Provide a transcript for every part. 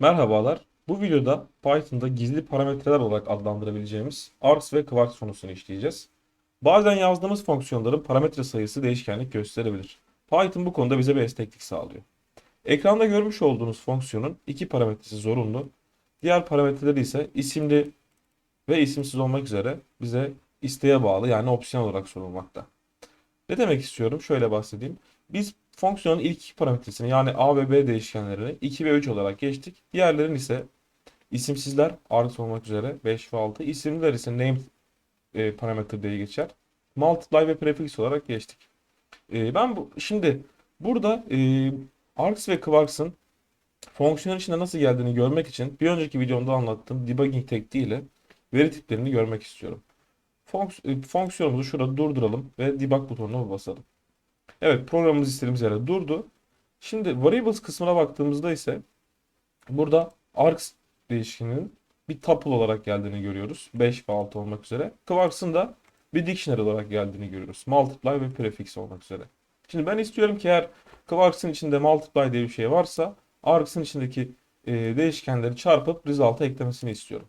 Merhabalar. Bu videoda Python'da gizli parametreler olarak adlandırabileceğimiz args ve quarks konusunu işleyeceğiz. Bazen yazdığımız fonksiyonların parametre sayısı değişkenlik gösterebilir. Python bu konuda bize bir esneklik sağlıyor. Ekranda görmüş olduğunuz fonksiyonun iki parametresi zorunlu. Diğer parametreleri ise isimli ve isimsiz olmak üzere bize isteğe bağlı yani opsiyon olarak sorulmakta. Ne demek istiyorum? Şöyle bahsedeyim. Biz fonksiyonun ilk iki parametresini yani a ve b değişkenlerini 2 ve 3 olarak geçtik. Diğerlerin ise isimsizler args olmak üzere 5 ve 6. İsimliler ise name e, parametre diye geçer. Multiply ve prefix olarak geçtik. E, ben bu şimdi burada e, args ve quarks'ın fonksiyonun içinde nasıl geldiğini görmek için bir önceki videomda anlattığım debugging tekniğiyle veri tiplerini görmek istiyorum. Fonks e, fonksiyonumuzu şurada durduralım ve debug butonuna basalım. Evet programımız istediğimiz yere durdu. Şimdi variables kısmına baktığımızda ise burada args değişkeninin bir tuple olarak geldiğini görüyoruz. 5 ve 6 olmak üzere. Quarks'ın da bir dictionary olarak geldiğini görüyoruz. Multiply ve prefix olmak üzere. Şimdi ben istiyorum ki eğer Quarks'ın içinde multiply diye bir şey varsa args'ın içindeki e, değişkenleri çarpıp result'a eklemesini istiyorum.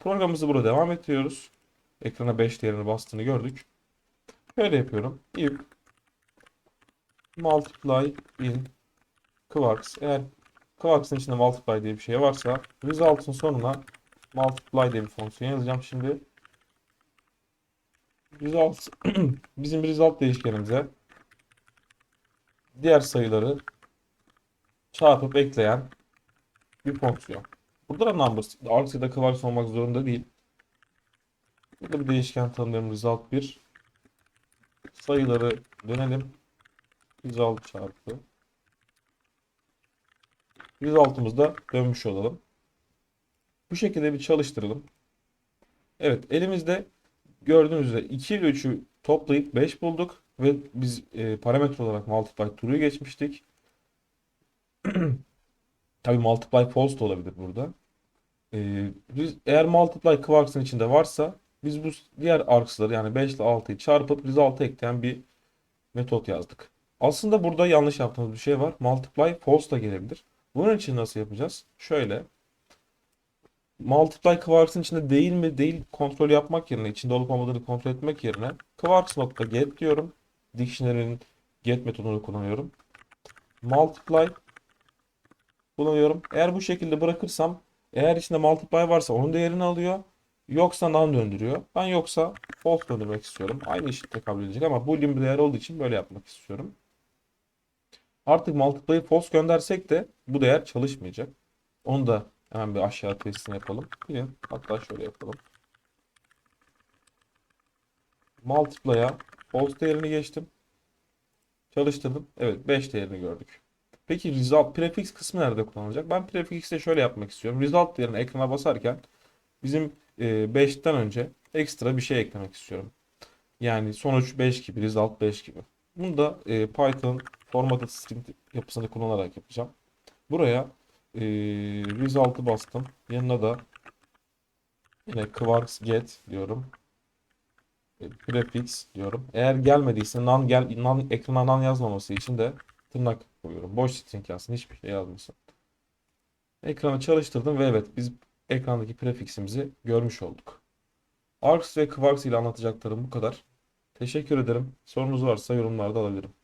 Programımızı burada devam ettiriyoruz. Ekrana 5 değerini bastığını gördük. Şöyle yapıyorum. If multiply in quarks. Eğer quarks'ın içinde multiply diye bir şey varsa result'ın sonuna multiply diye bir fonksiyon yazacağım şimdi. Result bizim result değişkenimize diğer sayıları çarpıp ekleyen bir fonksiyon. Burada da numbers args ya da quarks olmak zorunda değil. Burada bir değişken tanımlıyorum result 1. Sayıları dönelim. 106 çarpı. 106'mızda dönmüş olalım. Bu şekilde bir çalıştıralım. Evet elimizde gördüğünüz üzere 2 ile 3'ü toplayıp 5 bulduk. Ve biz e, parametre olarak multiply true'yu geçmiştik. Tabi multiply false da olabilir burada. E, biz, eğer multiply quarks'ın içinde varsa biz bu diğer args'ları yani 5 ile 6'yı çarpıp result'a ekleyen bir metot yazdık. Aslında burada yanlış yaptığımız bir şey var. Multiply false da gelebilir. Bunun için nasıl yapacağız? Şöyle. Multiply quarks'ın içinde değil mi değil kontrol yapmak yerine, içinde olup olmadığını kontrol etmek yerine quarks nokta get diyorum. Dictionary'nin get metodunu kullanıyorum. Multiply kullanıyorum. Eğer bu şekilde bırakırsam eğer içinde multiply varsa onun değerini alıyor. Yoksa non döndürüyor. Ben yoksa false döndürmek istiyorum. Aynı işi tekabül edecek ama boolean bir değer olduğu için böyle yapmak istiyorum. Artık multiply'ı false göndersek de bu değer çalışmayacak. Onu da hemen bir aşağı testini yapalım. Yine hatta şöyle yapalım. Multiply'a false değerini geçtim. Çalıştırdım. Evet 5 değerini gördük. Peki result prefix kısmı nerede kullanılacak? Ben prefix'te şöyle yapmak istiyorum. Result değerini ekrana basarken bizim 5'ten önce ekstra bir şey eklemek istiyorum. Yani sonuç 5 gibi, result 5 gibi. Bunu da e, Python formatted string yapısını kullanarak yapacağım. Buraya e, result'ı bastım. Yanına da yine quarks get diyorum. E, prefix diyorum. Eğer gelmediyse non gel non ekrana non yazmaması için de tırnak koyuyorum. Boş string yazsın. Hiçbir şey yazmasın. Ekranı çalıştırdım ve evet biz ekrandaki prefiximizi görmüş olduk. Args ve Quarks ile anlatacaklarım bu kadar. Teşekkür ederim. Sorunuz varsa yorumlarda alabilirim.